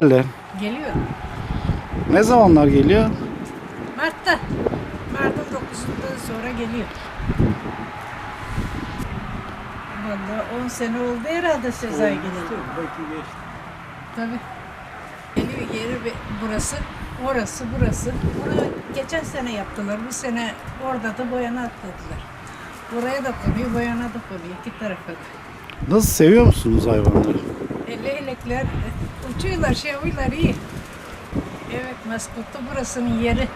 geldi. Geliyor. Ne zamanlar geliyor? Mart'ta. Mart'ın 9'undan sonra geliyor. Vallahi 10 sene oldu herhalde Sezai geleli. Tabii. Geliyor yeri be- burası, orası, burası. Bunu geçen sene yaptılar. Bu sene orada da boyana atladılar. Buraya da konuyor, boyana da konuyor. İki tarafa da. Nasıl seviyor musunuz hayvanları? E, leylekler uçuyorlar, şey yapıyorlar iyi. Evet, maskotu burasının yeri.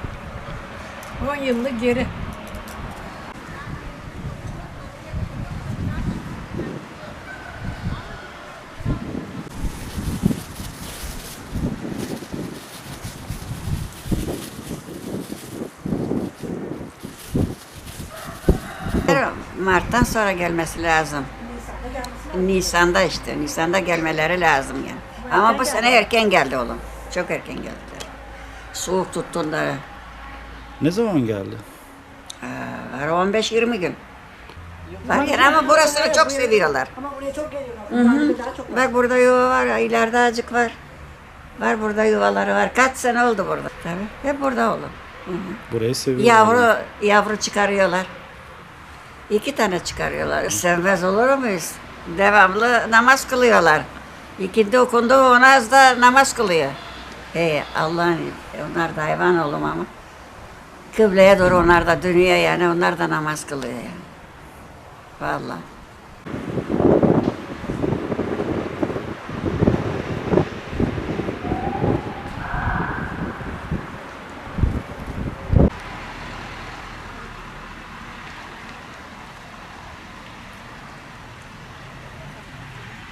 10 yıllık geri. Mart'tan sonra gelmesi lazım. Nisan'da işte, Nisan'da gelmeleri lazım yani. Ama bu sene erken geldi oğlum. Çok erken geldiler. Soğuk tuttuğunda Ne zaman geldi? var 15-20 gün. Var yani ama burasını çok seviyorlar. Ama buraya çok geliyorlar. Hı Daha çok Bak burada yuva var, ileride acık var. Var burada yuvaları var. Kaç sene oldu burada? Tabii. Hep burada oğlum. Hı hı. Burayı seviyor. Yavru, yavru çıkarıyorlar. İki tane çıkarıyorlar. Sevmez olur muyuz? Devamlı namaz kılıyorlar. İkindi okundu ona az da namaz kılıyor. Hey Allah'ın onlar da hayvan oğlum ama. Kıbleye doğru onlar da dönüyor yani onlar da namaz kılıyor yani. Vallahi.